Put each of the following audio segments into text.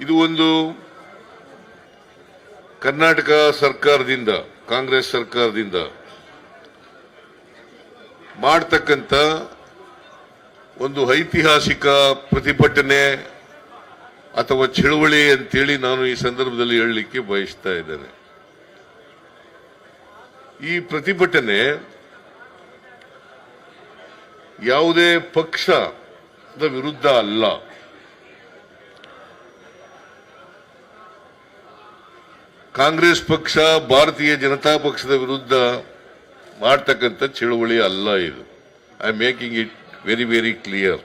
ಇದು ಒಂದು ಕರ್ನಾಟಕ ಸರ್ಕಾರದಿಂದ, ಕಾಂಗ್ರೆಸ್ ಸರ್ಕಾರದಿಂದ ಮಾಡ್ತಕ್ಕಂಥ ಒಂದು ಐತಿಹಾಸಿಕ ಪ್ರತಿಭಟನೆ ಅಥವಾ ಚಳುವಳಿ ಅಂತೇಳಿ ನಾನು ಈ ಸಂದರ್ಭದಲ್ಲಿ ಹೇಳಲಿಕ್ಕೆ ಬಯಸ್ತಾ ಇದ್ದೇನೆ. ಈ ಪ್ರತಿಭಟನೆ ಯಾವುದೇ ಪಕ್ಷದ ವಿರುದ್ಧ ಅಲ್ಲ. ಕಾಂಗ್ರೆಸ್ ಪಕ್ಷ ಭಾರತೀಯ ಜನತಾ ಪಕ್ಷದ ವಿರುದ್ಧ ಮಾಡ್ತಕ್ಕಂಥ ಚಳುವಳಿ ಅಲ್ಲ ಇದು I am making it very very clear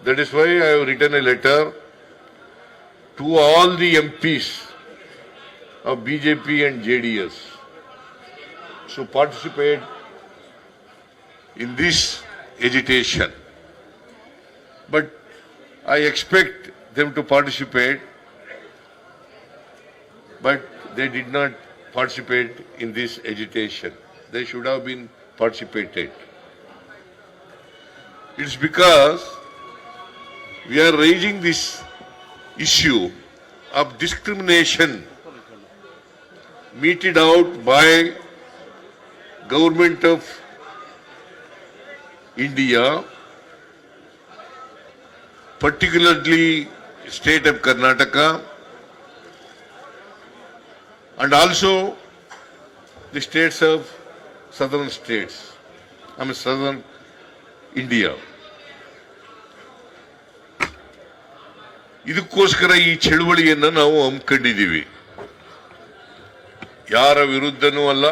that is why I have return a letter to all the MPs of BJP and JDS to participate in this agitation. But I expect them to participate, but they did not participate in this agitation. They should have been participated. It's because we are raising this issue of discrimination meted out by government of India, particularly state of Karnataka, and also the states of southern states, I mean southern India. ಇದಕ್ಕೋಸ್ಕರ ಈ ಚಳುವಳಿಯನ್ನು ನಾವು ಹಮ್ಮಿಕೊಂಡಿದ್ದೀವಿ ಯಾರ ವಿರುದ್ಧನೂ ಅಲ್ಲ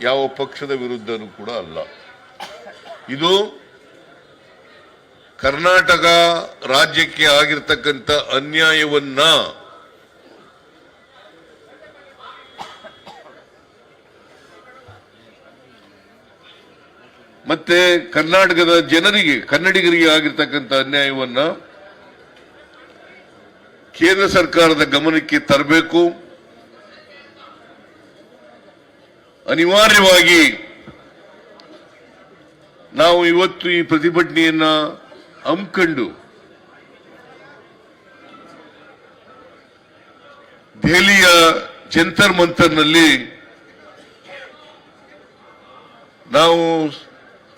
ಯಾವ ಪಕ್ಷದ ವಿರುದ್ಧನೂ ಕೂಡ ಅಲ್ಲ ಇದು ಕರ್ನಾಟಕ ರಾಜ್ಯಕ್ಕೆ ಆಗಿರ್ತಕ್ಕಂಥ ಅನ್ಯಾಯವನ್ನ ಮತ್ತೆ ಕರ್ನಾಟಕದ ಜನರಿಗೆ, ಕನ್ನಡಿಗರಿಗೆ ಆಗಿರ್ತಕ್ಕಂಥ ಅನ್ಯಾಯವನ್ನ ಕೇಂದ್ರ ಸರ್ಕಾರದ ಗಮನಕ್ಕೆ ತರಬೇಕು. ಅನಿವಾರ್ಯವಾಗಿ ನಾವು ಇವತ್ತು ಈ ಪ್ರತಿಭಟನೆಯನ್ನ ಹಮ್ಮಿಕೊಂಡು ದೆಹಲಿಯ ಜಂತರ್ ಮಂತರ್ನಲ್ಲಿ ನಾವು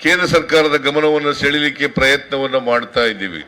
ಕೇಂದ್ರ ಸರ್ಕಾರದ ಗಮನವನ್ನು ಸೆಳೆಯಲಿಕ್ಕೆ ಪ್ರಯತ್ನವನ್ನು ಮಾಡ್ತಾ ಇದ್ದೀವಿ.